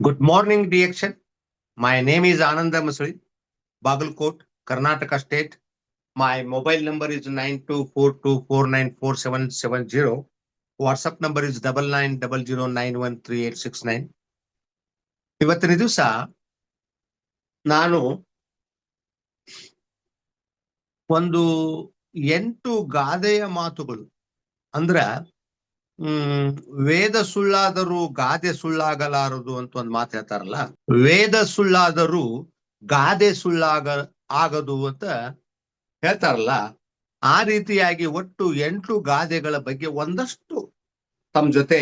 Good morning, DXN. My name is Ananda Masuri, Bagalkot, Karnataka State. My mobile number is nine two four two four nine four seven seven zero. WhatsApp number is double nine double zero nine one three eight Andra ಇವತ್ತಿನ ದಿವಸ ನಾನು ಎಂಟು ಗಾದೆಯ ಮಾತುಗಳು ಅಂದ್ರ ಹ್ಮ್, ವೇದ ಸುಳ್ಳಾದರೂ ಗಾದೆ ಸುಳ್ಳಾಗಲಾರದು ಅಂತ ಒಂದ್ ಮಾತು ಹೇಳ್ತಾರಲ್ಲ? ವೇದ ಸುಳ್ಳಾದರೂ ಗಾದೆ ಸುಳ್ಳಾಗ, ಆಗದು ಅಂತ ಹೇಳ್ತಾರಲ್ಲ? ಆ ರೀತಿಯಾಗಿ ಒಟ್ಟು ಎಂಟು ಗಾದೆಗಳ ಬಗ್ಗೆ ಒಂದಷ್ಟು ತಮ್ಮ ಜೊತೆ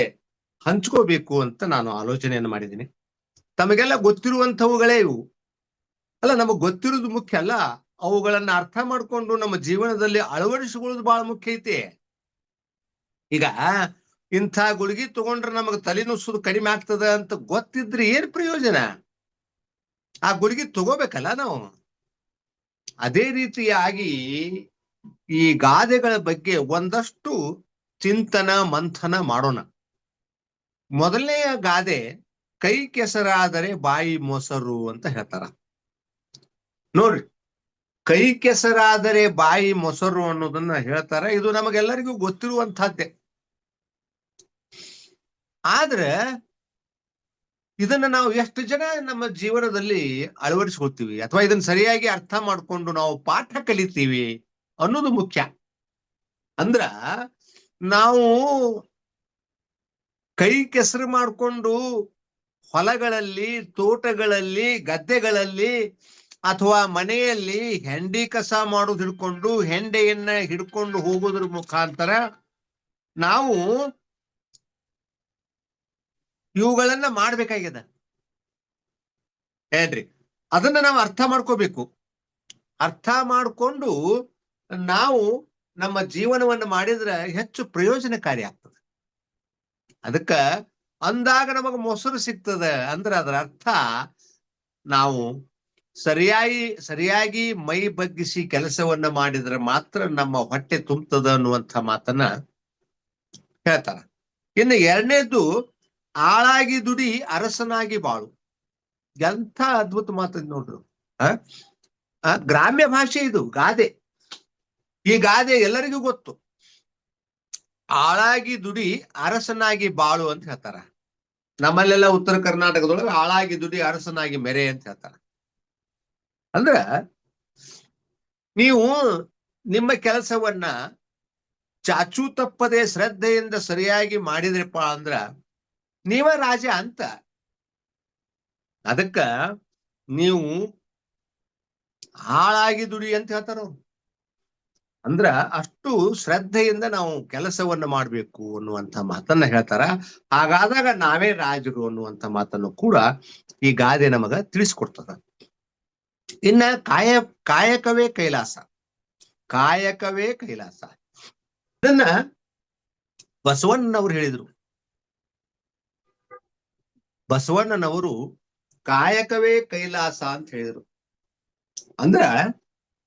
ಹಂಚ್ಕೋಬೇಕು ಅಂತ ನಾನು ಆಲೋಚನೆಯನ್ನು ಮಾಡಿದ್ದೀನಿ. ತಮಗೆಲ್ಲ ಗೊತ್ತಿರುವಂತವುಗಳೇ ಇವು. ಅಲ್ಲ, ನಮಗ್ ಗೊತ್ತಿರೋದು ಮುಖ್ಯ ಅಲ್ಲ, ಅವುಗಳನ್ನ ಅರ್ಥ ಮಾಡ್ಕೊಂಡು ನಮ್ಮ ಜೀವನದಲ್ಲಿ ಅಳವಡಿಸಿಕೊಳ್ಳೋದು ಬಹಳ ಮುಖ್ಯ ಐತಿ. ಈಗ ಇಂಥ ಗುಳಿಗೆ ತಗೊಂಡ್ರೆ ನಮಗೆ ತಲೆನುಸುದು ಕಡಿಮೆ ಆಗ್ತದ ಅಂತ ಗೊತ್ತಿದ್ರೆ ಏನ್ ಪ್ರಯೋಜನ? ಆ ಗುಳಿಗೆ ತಗೋಬೇಕಲ್ಲ ನಾವು. ಅದೇ ರೀತಿಯಾಗಿ ಈ ಗಾದೆಗಳ ಬಗ್ಗೆ ಒಂದಷ್ಟು ಚಿಂತನ, ಮಂಥನ ಮಾಡೋಣ. ಮೊದಲನೆಯ ಗಾದೆ, ಕೈ ಕೆಸರಾದರೆ ಬಾಯಿ ಮೊಸರು ಅಂತ ಹೇಳ್ತಾರ. ನೋಡ್ರಿ, ಕೈ ಕೆಸರಾದರೆ ಬಾಯಿ ಮೊಸರು ಅನ್ನೋದನ್ನ ಹೇಳ್ತಾರ. ಇದು ನಮಗೆಲ್ಲರಿಗೂ ಗೊತ್ತಿರುವಂತಹದ್ದೇ ಆದ್ರೆ ಇದನ್ನ ನಾವು ಎಷ್ಟು ಜನ ನಮ್ಮ ಜೀವನದಲ್ಲಿ ಅಳವಡಿಸ್ಕೊಳ್ತೀವಿ ಅಥವಾ ಇದನ್ನ ಸರಿಯಾಗಿ ಅರ್ಥ ಮಾಡ್ಕೊಂಡು ನಾವು ಪಾಠ ಕಲಿತೀವಿ ಅನ್ನೋದು ಮುಖ್ಯ. ಅಂದ್ರ ನಾವು ಕೈ ಕೆಸರು ಮಾಡಿಕೊಂಡು ಹೊಲಗಳಲ್ಲಿ, ತೋಟಗಳಲ್ಲಿ, ಗದ್ದೆಗಳಲ್ಲಿ ಅಥವಾ ಮನೆಯಲ್ಲಿ ಹೆಂಡಿ ಕಸ ಮಾಡೋದು ಹಿಡ್ಕೊಂಡು, ಹೆಂಡೆಯನ್ನ ಹಿಡ್ಕೊಂಡು ಹೋಗೋದ್ರ ಮುಖಾಂತರ ನಾವು ಇವುಗಳನ್ನ ಮಾಡ್ಬೇಕಾಗ್ಯದ. ಏನ್ರಿ? ಅದನ್ನ ನಾವು ಅರ್ಥ ಮಾಡ್ಕೋಬೇಕು. ಅರ್ಥ ಮಾಡ್ಕೊಂಡು ನಾವು ನಮ್ಮ ಜೀವನವನ್ನು ಮಾಡಿದ್ರೆ ಹೆಚ್ಚು ಪ್ರಯೋಜನಕಾರಿ ಆಗ್ತದೆ. ಅದಕ್ಕ ಅಂದಾಗ ನಮಗ ಮೊಸರು ಸಿಗ್ತದೆ ಅಂದ್ರೆ ಅದರ ಅರ್ಥ ನಾವು ಸರಿಯಾಗಿ ಸರಿಯಾಗಿ ಮೈ ಬಗ್ಗಿಸಿ ಕೆಲಸವನ್ನ ಮಾಡಿದ್ರೆ ಮಾತ್ರ ನಮ್ಮ ಹೊಟ್ಟೆ ತುಂಬ್ತದ ಅನ್ನುವಂಥ ಮಾತನ್ನ ಹೇಳ್ತಾರ. ಇನ್ನು ಎರಡನೇದು ಆಳಾಗಿ ದುಡಿ ಅರಸನಾಗಿ ಬಾಳು. ಎಂಥ ಅದ್ಭುತ ಮಾತು ನೋಡ್ರು. ಆ? ಗ್ರಾಮ್ಯ ಭಾಷೆ ಇದು, ಗಾದೆ. ಈ ಗಾದೆ ಎಲ್ಲರಿಗೂ ಗೊತ್ತು. ಆಳಾಗಿ ದುಡಿ ಅರಸನಾಗಿ ಬಾಳು ಅಂತ ಹೇಳ್ತಾರ. ನಮ್ಮಲ್ಲೆಲ್ಲ ಉತ್ತರ ಕರ್ನಾಟಕದೊಳಗೆ ಆಳಾಗಿ ದುಡಿ ಅರಸನಾಗಿ ಮೆರೆ ಅಂತ ಹೇಳ್ತಾರ. ಅಂದ್ರ ನೀವು ನಿಮ್ಮ ಕೆಲಸವನ್ನ ಚಾಚು ತಪ್ಪದೆ ಶ್ರದ್ಧೆಯಿಂದ ಸರಿಯಾಗಿ ಮಾಡಿದ್ರಪ್ಪ ಅಂದ್ರ ನೀವ ರಾಜ ಅಂತ. ಅದಕ್ಕ ನೀವು ಹಾಳಾಗಿ ದುಡಿ ಅಂತ ಹೇಳ್ತಾರ ಅಂದ್ರ ಅಷ್ಟು ಶ್ರದ್ಧೆಯಿಂದ ನಾವು ಕೆಲಸವನ್ನ ಮಾಡ್ಬೇಕು ಅನ್ನುವಂಥ ಮಾತನ್ನ ಹೇಳ್ತಾರ. ಹಾಗಾದಾಗ ನಾವೇ ರಾಜರು ಅನ್ನುವಂಥ ಮಾತನ್ನು ಕೂಡ ಈ ಗಾದೆ ನಮಗ ತಿಳಿಸ್ಕೊಡ್ತದ ಇನ್ನ ಕಾಯ, ಕಾಯಕವೇ ಕೈಲಾಸ. ಕಾಯಕವೇ ಕೈಲಾಸ. ಇದನ್ನ ಬಸವಣ್ಣನವ್ರು ಹೇಳಿದ್ರು. ಬಸವಣ್ಣನವರು ಕಾಯಕವೇ ಕೈಲಾಸ ಅಂತ ಹೇಳಿದ್ರು. ಅಂದ್ರ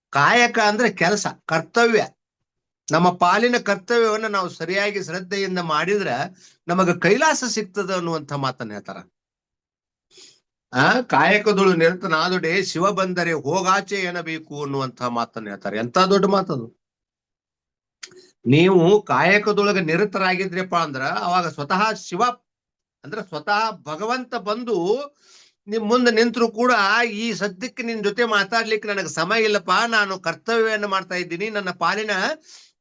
ಕಾಯಕ ಅಂದ್ರೆ ಕೆಲಸ, ಕರ್ತವ್ಯ. ನಮ್ಮ ಪಾಲಿನ ಕರ್ತವ್ಯವನ್ನ ನಾವು ಸರಿಯಾಗಿ ಶ್ರದ್ಧೆಯಿಂದ ಮಾಡಿದ್ರ ನಮಗ ಕೈಲಾಸ ಸಿಗ್ತದ ಅನ್ನುವಂಥ ಮಾತನ್ನ ಹೇಳ್ತಾರ. ಆ, ಕಾಯಕದೊಳು ನಿರತನಾದುಡೆ ಶಿವ ಬಂದರೆ ಹೋಗಾಚೆ ಏನಬೇಕು ಅನ್ನುವಂಥ ಮಾತನ್ನ ಹೇಳ್ತಾರೆ. ಎಂತ ದೊಡ್ಡ ಮಾತದು ನೀವು ಕಾಯಕದೊಳಗ ನಿರತರಾಗಿದ್ರಪ್ಪ ಅಂದ್ರ ಅವಾಗ ಸ್ವತಃ ಶಿವ ಅಂದ್ರೆ ಸ್ವತಃ ಭಗವಂತ ಬಂದು ನಿಮ್ ಮುಂದೆ ನಿಂತರೂ ಕೂಡ ಈ ಸದ್ಯಕ್ಕೆ ನಿನ್ ಜೊತೆ ಮಾತಾಡ್ಲಿಕ್ಕೆ ನನಗೆ ಸಮಯ ಇಲ್ಲಪ್ಪ. ನಾನು ಕರ್ತವ್ಯವನ್ನು ಮಾಡ್ತಾ ಇದ್ದೀನಿ. ನನ್ನ ಪಾಲಿನ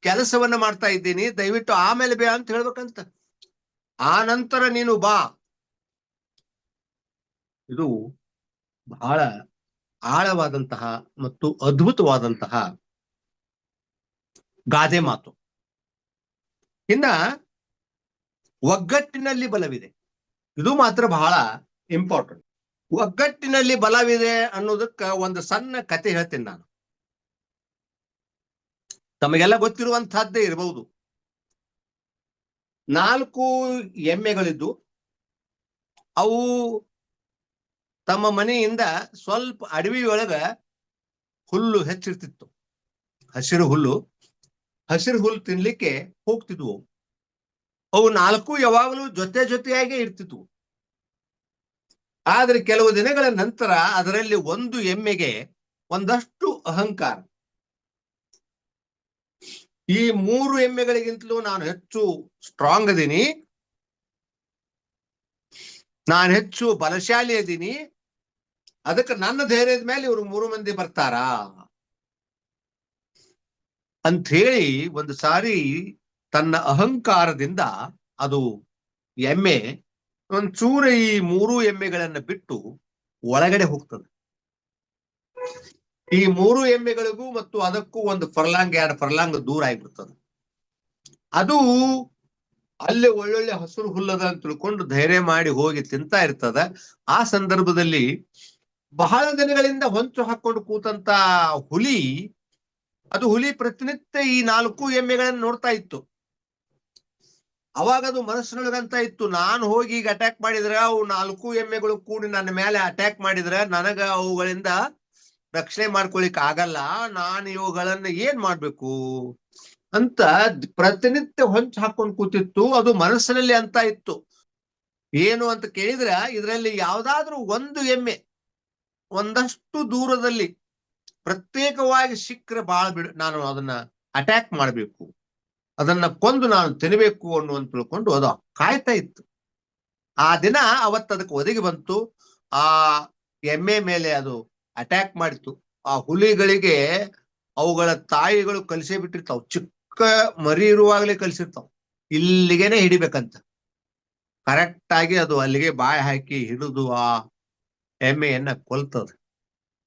ಕೆಲಸವನ್ನ ಮಾಡ್ತಾ ಇದ್ದೀನಿ. ದಯವಿಟ್ಟು ಆಮೇಲೆ ಬೇ ಅಂತ ಹೇಳ್ಬೇಕಂತ. ಆ ನಂತರ ನೀನು ಬಾ. ಇದು ಬಹಳ ಆಳವಾದಂತಹ ಮತ್ತು ಅದ್ಭುತವಾದಂತಹ ಗಾದೆ ಮಾತು. ಇನ್ನ ಒಗ್ಗಟ್ಟಿನಲ್ಲಿ ಬಲವಿದೆ. ಇದು ಮಾತ್ರ ಬಹಳ ಇಂಪಾರ್ಟೆಂಟ್ ಒಗ್ಗಟ್ಟಿನಲ್ಲಿ ಬಲವಿದೆ ಅನ್ನೋದಕ್ಕ ಒಂದು ಸಣ್ಣ ಕತೆ ಹೇಳ್ತೀನಿ ನಾನು. ತಮಗೆಲ್ಲ ಗೊತ್ತಿರುವಂತಹದ್ದೇ ಇರಬಹುದು ನಾಲ್ಕು ಎಮ್ಮೆಗಳಿದ್ದು, ಅವು ತಮ್ಮ ಮನೆಯಿಂದ ಸ್ವಲ್ಪ ಅಡವಿಯೊಳಗ ಹುಲ್ಲು ಹೆಚ್ಚಿರ್ತಿತ್ತು. ಹಸಿರು ಹುಲ್ಲು ಹಸಿರು ಹುಲ್ಲು ತಿನ್ಲಿಕ್ಕೆ ಹೋಗ್ತಿದ್ವು. ಅವು ನಾಲ್ಕು ಯಾವಾಗಲೂ ಜೊತೆ ಜೊತೆಯಾಗೆ ಇರ್ತಿತ್ತು ಆದ್ರೆ ಕೆಲವು ದಿನಗಳ ನಂತರ ಅದರಲ್ಲಿ ಒಂದು ಎಮ್ಮೆಗೆ ಒಂದಷ್ಟು ಅಹಂಕಾರ. ಈ ಮೂರು ಎಮ್ಮೆಗಳಿಗಿಂತಲೂ ನಾನು ಹೆಚ್ಚು ಸ್ಟ್ರಾಂಗ್ ಅದೀನಿ ನಾನು ಹೆಚ್ಚು ಬಲಶಾಲಿ ಅದೀನಿ ಅದಕ್ಕೆ ನನ್ನ ಧೈರ್ಯದ ಮೇಲೆ ಇವರು ಮೂರು ಮಂದಿ ಬರ್ತಾರಾ? ಅಂತ ಹೇಳಿ ಒಂದು ಸಾರಿ ತನ್ನ ಅಹಂಕಾರದಿಂದ ಅದು ಎಮ್ಮೆ ಒಂಚೂರ ಈ ಮೂರು ಎಮ್ಮೆಗಳನ್ನ ಬಿಟ್ಟು ಒಳಗಡೆ ಹೋಗ್ತದೆ. ಈ ಮೂರು ಎಮ್ಮೆಗಳಿಗೂ ಮತ್ತು ಅದಕ್ಕೂ ಒಂದು ಫರ್ಲಾಂಗ್, ಎರಡು ಫರ್ಲಾಂಗ್ ದೂರ ಆಗಿಬಿಡ್ತದೆ. ಅದು ಅಲ್ಲೇ ಒಳ್ಳೊಳ್ಳೆ ಹಸಿರು ಹುಲ್ಲದ ಅಂತ ತಿಳ್ಕೊಂಡು ಧೈರ್ಯ ಮಾಡಿ ಹೋಗಿ ತಿಂತಾ ಇರ್ತದ. ಆ ಸಂದರ್ಭದಲ್ಲಿ ಬಹಳ ದಿನಗಳಿಂದ ಹೊಂಚು ಹಾಕೊಂಡು ಕೂತಂತ ಹುಲಿ, ಅದು ಹುಲಿ ಪ್ರತಿನಿತ್ಯ ಈ ನಾಲ್ಕು ಎಮ್ಮೆಗಳನ್ನ ನೋಡ್ತಾ ಇತ್ತು. ಅವಾಗ ಅದು ಮನಸ್ಸಿನೊಳಗಂತ ಇತ್ತು. ನಾನು ಹೋಗಿ ಈಗ ಅಟ್ಯಾಕ್ ಮಾಡಿದ್ರೆ ಅವು ನಾಲ್ಕು ಎಮ್ಮೆಗಳು ಕೂಡಿ ನನ್ನ ಮೇಲೆ ಅಟ್ಯಾಕ್ ಮಾಡಿದ್ರೆ ನನಗ ಅವುಗಳಿಂದ ರಕ್ಷಣೆ ಮಾಡ್ಕೊಳಿಕ್ ಆಗಲ್ಲ. ನಾನು ಇವುಗಳನ್ನ ಏನ್ ಮಾಡ್ಬೇಕು? ಅಂತ ಪ್ರತಿನಿತ್ಯ ಹೊಂಚು ಹಾಕೊಂಡ್ ಕೂತಿತ್ತು. ಅದು ಮನಸ್ಸಿನಲ್ಲಿ ಅಂತ ಇತ್ತು. ಏನು ಅಂತ ಕೇಳಿದ್ರ ಇದರಲ್ಲಿ ಯಾವ್ದಾದ್ರು ಒಂದು ಎಮ್ಮೆ ಒಂದಷ್ಟು ದೂರದಲ್ಲಿ ಪ್ರತ್ಯೇಕವಾಗಿ ಸಿಕ್ಕರೆ ಬಾಳ್ ಬಿಡು, ನಾನು ಅದನ್ನ ಅಟ್ಯಾಕ್ ಮಾಡ್ಬೇಕು. ಅದನ್ನ ಕೊಂದು ನಾನು ತಿನ್ನಬೇಕು ಅನ್ನುವಂತ ತಿಳ್ಕೊಂಡು ಅದು ಕಾಯ್ತಾ ಇತ್ತು. ಆ ದಿನ ಅವತ್ತು ಅದಕ್ಕೆ ಒದಗಿ ಬಂತು. ಆ ಎಮ್ಮೆ ಮೇಲೆ ಅದು ಅಟ್ಯಾಕ್ ಮಾಡಿತು ಆ ಹುಲಿಗಳಿಗೆ ಅವುಗಳ ತಾಯಿಗಳು ಕಲಿಸೇ ಬಿಟ್ಟಿರ್ತಾವ್. ಚಿಕ್ಕ ಮರಿ ಇರುವಾಗಲೇ ಕಲಿಸಿರ್ತಾವ್. ಇಲ್ಲಿಗೆನೆ ಹಿಡಿಬೇಕಂತ. ಕರೆಕ್ಟ್ ಆಗಿ ಅದು ಅಲ್ಲಿಗೆ ಬಾಯಿ ಹಾಕಿ ಹಿಡಿದು ಆ ಎಮ್ಮೆಯನ್ನ ಕೊಲ್ತದ.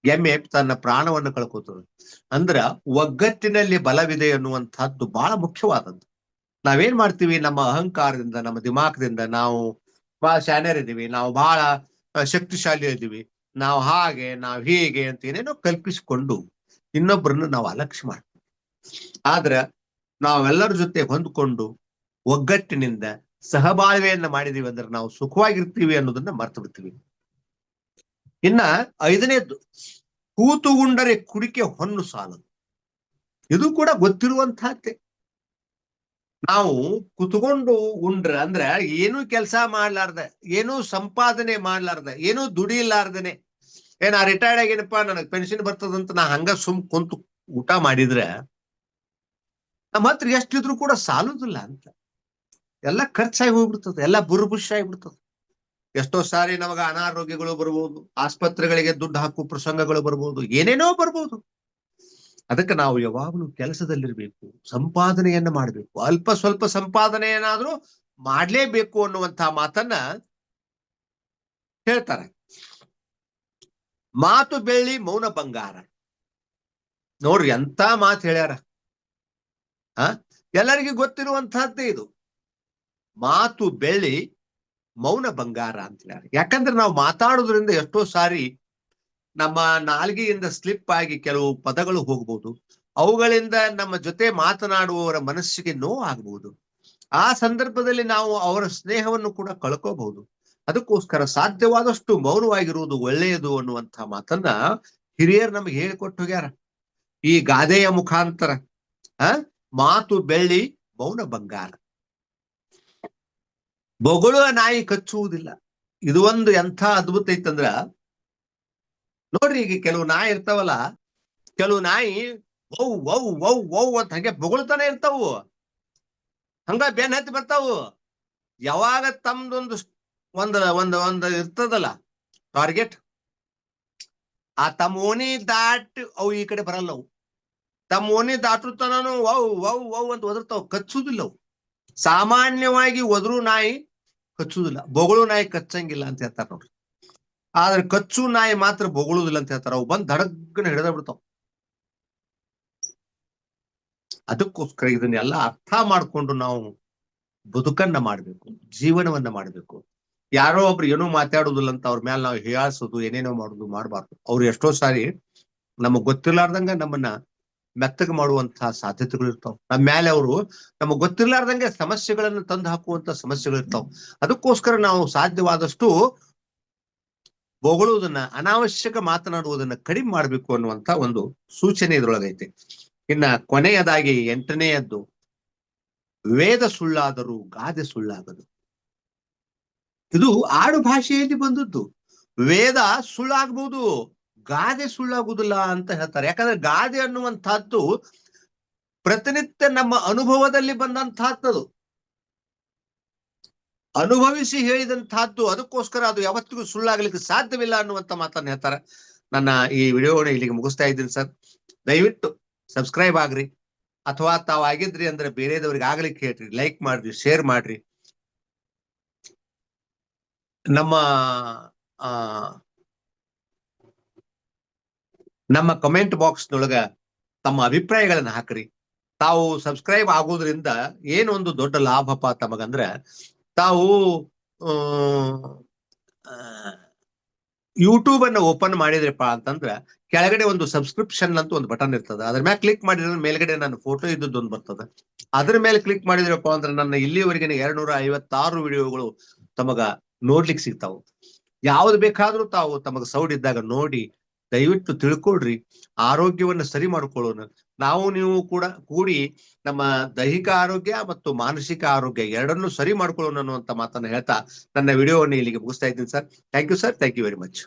ಎಮ್ಮೆ ತನ್ನ ಪ್ರಾಣವನ್ನು ಕಳ್ಕೊತದೆ. ಅಂದ್ರ ಒಗ್ಗಟ್ಟಿನಲ್ಲಿ ಬಲವಿದೆ ಅನ್ನುವಂಥದ್ದು ಬಹಳ ಮುಖ್ಯವಾದದ್ದು. ನಾವೇನ್ ಮಾಡ್ತೀವಿ? ನಮ್ಮ ಅಹಂಕಾರದಿಂದ, ನಮ್ಮ ದಿಮಾಕದಿಂದ ನಾವು ಬಹಳ ಶಾನ್ಯರಿದ್ದೀವಿ ನಾವು ಬಹಳ ಶಕ್ತಿಶಾಲಿ ಇದ್ದೀವಿ ನಾವು ಹಾಗೆ, ನಾವು ಹೀಗೆ ಅಂತ ಏನೇನೋ ಕಲ್ಪಿಸಿಕೊಂಡು ಇನ್ನೊಬ್ಬರನ್ನು ನಾವು ಅಲಕ್ಷ್ಯ ಮಾಡ್ತೀವಿ. ಆದ್ರ ನಾವೆಲ್ಲರ ಜೊತೆ ಹೊಂದ್ಕೊಂಡು ಒಗ್ಗಟ್ಟಿನಿಂದ ಸಹಬಾಳ್ವೆಯನ್ನ ಮಾಡಿದೀವಿ ಅಂದ್ರೆ ನಾವು ಸುಖವಾಗಿರ್ತೀವಿ ಅನ್ನೋದನ್ನ ಮರ್ತು ಬಿಡ್ತೀವಿ. ಇನ್ನ ಐದನೇದ್ದು, ಕೂತುಗುಂಡರೆ ಕುಡಿಕೆ ಹೊನ್ನು ಸಾಲದು. ಇದು ಕೂಡ ಗೊತ್ತಿರುವಂತಹದ್ದೇ ನಾವು ಕುತ್ಕೊಂಡು ಉಂಡ್ರ ಅಂದ್ರೆ ಏನೂ ಕೆಲಸ ಮಾಡ್ಲಾರ್ದ, ಏನೂ ಸಂಪಾದನೆ ಮಾಡ್ಲಾರ್ದ, ಏನೂ ದುಡಿಲಾರ್ದನೆ. ಏನ ರಿಟೈರ್ಡ್ ಆಗೇನಪ್ಪ ನನಗ್ ಪೆನ್ಷನ್ ಬರ್ತದಂತ ನಾ ಹಂಗ ಸುಮ್ ಕುಂತು ಊಟ ಮಾಡಿದ್ರೆ ನಮ್ಮ ಹತ್ರ ಎಷ್ಟಿದ್ರು ಕೂಡ ಸಾಲುದಿಲ್ಲ ಅಂತ. ಎಲ್ಲ ಖರ್ಚಾಗಿ ಹೋಗ್ಬಿಡ್ತದೆ, ಎಲ್ಲ ಬುರುಬುಷ್ ಆಗಿಬಿಡ್ತದೆ ಎಷ್ಟೋ ಸಾರಿ ನಮಗ ಅನಾರೋಗ್ಯಗಳು ಬರ್ಬೋದು, ಆಸ್ಪತ್ರೆಗಳಿಗೆ ದುಡ್ಡು ಹಾಕುವ ಪ್ರಸಂಗಗಳು ಬರ್ಬೋದು, ಏನೇನೋ ಬರ್ಬೋದು. ಅದಕ್ಕೆ ನಾವು ಯಾವಾಗಲೂ ಕೆಲಸದಲ್ಲಿರ್ಬೇಕು, ಸಂಪಾದನೆಯನ್ನ ಮಾಡಬೇಕು. ಅಲ್ಪ ಸ್ವಲ್ಪ ಸಂಪಾದನೆ ಏನಾದ್ರೂ ಮಾಡ್ಲೇಬೇಕು ಅನ್ನುವಂತಹ ಮಾತನ್ನ ಹೇಳ್ತಾರೆ. ಮಾತು ಬೆಳ್ಳಿ ಮೌನ ಬಂಗಾರ. ನೋಡ್ರಿ ಎಂತ ಮಾತು ಹೇಳ್ಯಾರ. ಆ? ಎಲ್ಲರಿಗೂ ಗೊತ್ತಿರುವಂತಹದ್ದೇ ಇದು. ಮಾತು ಬೆಳ್ಳಿ ಮೌನ ಬಂಗಾರ ಅಂತ ಹೇಳ್ಯಾರ ಯಾಕಂದ್ರೆ ನಾವು ಮಾತಾಡೋದ್ರಿಂದ ಎಷ್ಟೋ ಸಾರಿ ನಮ್ಮ ನಾಲ್ಗೆಯಿಂದ ಸ್ಲಿಪ್ ಆಗಿ ಕೆಲವು ಪದಗಳು ಹೋಗ್ಬೋದು. ಅವುಗಳಿಂದ ನಮ್ಮ ಜೊತೆ ಮಾತನಾಡುವವರ ಮನಸ್ಸಿಗೆ ನೋವು ಆಗ್ಬಹುದು ಆ ಸಂದರ್ಭದಲ್ಲಿ ನಾವು ಅವರ ಸ್ನೇಹವನ್ನು ಕೂಡ ಕಳ್ಕೋಬಹುದು. ಅದಕ್ಕೋಸ್ಕರ ಸಾಧ್ಯವಾದಷ್ಟು ಮೌನವಾಗಿರುವುದು ಒಳ್ಳೆಯದು ಅನ್ನುವಂತಹ ಮಾತನ್ನ ಹಿರಿಯರು ನಮಗೆ ಹೇಳಿಕೊಟ್ಟು ಹೋಗ್ಯಾರ. ಈ ಗಾದೆಯ ಮುಖಾಂತರ, ಆ, ಮಾತು ಬೆಳ್ಳಿ ಮೌನ ಬಂಗಾರ. ಬೊಗಳುವ ನಾಯಿ ಕಚ್ಚುವುದಿಲ್ಲ. ಇದು ಒಂದು ಎಂಥ ಅದ್ಭುತ ಐತಂದ್ರ ನೋಡ್ರಿ ಈಗ ಕೆಲವು ನಾಯಿ ಇರ್ತಾವಲ್ಲ, ಕೆಲವು ನಾಯಿ ವೌ ವೌ ವೌ ವೌ ಅಂತ ಹಂಗೆ ಬೊಗಳ್ತಾನೆ ಇರ್ತಾವು. ಹಂಗ ಬೆನ್ ಹತ್ತಿ ಬರ್ತಾವು. ಯಾವಾಗ ತಮ್ದೊಂದು ಒಂದ್ ಒಂದ್ ಒಂದ್ ಇರ್ತದಲ್ಲ, ಟಾರ್ಗೆಟ್, ಆ ತಮ್ಮ ಓಣಿ ದಾಟ್ ಅವು ಈ ಕಡೆ ಬರಲ್ಲ ಅವು ತಮ್ಮ ಓಣಿ ದಾಟುತ್ತಾನು ವೌ ವೌ ವೌ ಅಂತ ಒದರ್ತಾವ ಕಚ್ಚುದಿಲ್ಲ ಅವು ಸಾಮಾನ್ಯವಾಗಿ ಒದರು ನಾಯಿ ಕಚ್ಚುದಿಲ್ಲ ಬೊಗಳು ನಾಯಿ ಕಚ್ಚಂಗಿಲ್ಲ ಅಂತ ಹೇಳ್ತಾರ ನೋಡ್ರಿ. ಆದ್ರೆ ಕಚ್ಚು ನಾಯಿ ಮಾತ್ರ ಬೊಗಳುದಿಲ್ಲ ಅಂತ ಹೇಳ್ತಾರ. ಅವು ಬಂದ್ ಧಡಗ್ನ ಹಿಡಿದ ಬಿಡ್ತಾವ. ಅದಕ್ಕೋಸ್ಕರ ಇದನ್ನೆಲ್ಲ ಅರ್ಥ ಮಾಡ್ಕೊಂಡು ನಾವು ಬದುಕನ್ನ ಮಾಡ್ಬೇಕು, ಜೀವನವನ್ನ ಮಾಡ್ಬೇಕು. ಯಾರೋ ಒಬ್ರು ಏನೋ ಮಾತಾಡುದಿಲ್ಲ ಅಂತ ಅವ್ರ ಮೇಲೆ ನಾವು ಹೀಯಾಳ್ಸೋದು ಏನೇನೋ ಮಾಡುದು, ಮಾಡಬಾರ್ದು. ಅವ್ರು ಎಷ್ಟೋ ಸಾರಿ ನಮಗ್ ಗೊತ್ತಿರ್ಲಾರ್ದಂಗ ನಮ್ಮನ್ನ ಮೆತ್ತಗೆ ಮಾಡುವಂತಹ ಸಾಧ್ಯತೆಗಳು ಇರ್ತಾವ. ನಮ್ಮ ಮೇಲೆ ಅವರು ನಮಗ್ ಗೊತ್ತಿರ್ಲಾರ್ದಂಗೆ ಸಮಸ್ಯೆಗಳನ್ನು ತಂದು ಹಾಕುವಂತ ಸಮಸ್ಯೆಗಳು ಇರ್ತಾವ. ಅದಕ್ಕೋಸ್ಕರ ನಾವು ಸಾಧ್ಯವಾದಷ್ಟು ಬೊಗಳುವುದನ್ನ ಅನಾವಶ್ಯಕ ಮಾತನಾಡುವುದನ್ನ ಕಡಿಮೆ ಮಾಡ್ಬೇಕು ಅನ್ನುವಂತ ಒಂದು ಸೂಚನೆ ಇದ್ರೊಳಗೈತೆ. ಇನ್ನ ಕೊನೆಯದಾಗಿ ಎಂಟನೆಯದ್ದು, ವೇದ ಸುಳ್ಳಾದರೂ ಗಾದೆ ಸುಳ್ಳಾಗದು. ಇದು ಆಡು ಭಾಷೆಯಲ್ಲಿ ಬಂದದ್ದು. ವೇದ ಸುಳ್ಳಾಗ್ಬೋದು. ಗಾದೆ ಸುಳ್ಳಾಗುವುದಿಲ್ಲ ಅಂತ ಹೇಳ್ತಾರೆ. ಯಾಕಂದ್ರೆ ಗಾದೆ ಅನ್ನುವಂತಹದ್ದು ಪ್ರತಿನಿತ್ಯ ನಮ್ಮ ಅನುಭವದಲ್ಲಿ ಬಂದಂತಹದ್ದು ಅನುಭವಿಸಿ ಹೇಳಿದಂತಹದ್ದು ಅದಕ್ಕೋಸ್ಕರ ಅದು ಯಾವತ್ತಿಗೂ ಸುಳ್ಳಾಗಲಿಕ್ಕೆ ಸಾಧ್ಯವಿಲ್ಲ ಅನ್ನುವಂತ ಮಾತನ್ನ ಹೇಳ್ತಾರೆ. ನನ್ನ ಈ ವಿಡಿಯೋನ ಇಲ್ಲಿಗೆ ಮುಗಿಸ್ತಾ ಇದ್ದೀನಿ ಸರ್. ದಯವಿಟ್ಟು ಸಬ್ಸ್ಕ್ರೈಬ್ ಆಗ್ರಿ. ಅಥವಾ ತಾವು ಆಗಿದ್ರಿ ಅಂದ್ರೆ ಬೇರೆದವ್ರಿಗೆ ಆಗ್ಲಿಕ್ಕೆ ಹೇಳ್ರಿ. ಲೈಕ್ ಮಾಡ್ರಿ, ಶೇರ್ ಮಾಡ್ರಿ. ನಮ್ಮ, ಆ ನಮ್ಮ ಕಮೆಂಟ್ ಬಾಕ್ಸ್ ನೊಳಗ ತಮ್ಮ ಅಭಿಪ್ರಾಯಗಳನ್ನ ಹಾಕ್ರಿ. ತಾವು ಸಬ್ಸ್ಕ್ರೈಬ್ ಆಗೋದ್ರಿಂದ ಏನೊಂದು ದೊಡ್ಡ ಲಾಭಪ್ಪ ತಮಗಂದ್ರ, ತಾವು ಯೂಟ್ಯೂಬ್ ಅನ್ನ ಓಪನ್ ಮಾಡಿದ್ರಪ್ಪ ಅಂತಂದ್ರ, ಕೆಳಗಡೆ ಒಂದು ಸಬ್ಸ್ಕ್ರಿಪ್ಷನ್ ಅಂತ ಒಂದು ಬಟನ್ ಇರ್ತದ. ಅದ್ರ ಮೇಲೆ ಕ್ಲಿಕ್ ಮಾಡಿದ್ರೆ ಮೇಲ್ಗಡೆ ನನ್ನ ಫೋಟೋ ಇದ್ದದ್ದು ಒಂದು ಬರ್ತದ. ಅದ್ರ ಮೇಲೆ ಕ್ಲಿಕ್ ಮಾಡಿದ್ರಪ್ಪ ಅಂದ್ರೆ ನನ್ನ ಇಲ್ಲಿವರೆಗಿನ ಎರಡ್ನೂರ ಐವತ್ತಾರು ವಿಡಿಯೋಗಳು ತಮಗ ನೋಡ್ಲಿಕ್ಕೆ ಸಿಗ್ತಾವು. ಯಾವ್ದು ಬೇಕಾದ್ರೂ ತಾವು ತಮಗ ಸೌಡ್ ಇದ್ದಾಗ ನೋಡಿ ದಯವಿಟ್ಟು ತಿಳ್ಕೊಳ್ರಿ. ಆರೋಗ್ಯವನ್ನ ಸರಿ ಮಾಡ್ಕೊಳ್ಳೋಣ. ನಾವು ನೀವು ಕೂಡ ಕೂಡಿ ನಮ್ಮ ದೈಹಿಕ ಆರೋಗ್ಯ ಮತ್ತು ಮಾನಸಿಕ ಆರೋಗ್ಯ ಎರಡನ್ನೂ ಸರಿ ಮಾಡ್ಕೊಳ್ಳೋಣ ಅನ್ನುವಂತ ಮಾತನ್ನ ಹೇಳ್ತಾ ನನ್ನ ವಿಡಿಯೋವನ್ನು ಇಲ್ಲಿಗೆ ಮುಗಿಸ್ತಾ ಇದ್ದೀನಿ sir. Thank you sir. Thank you very much.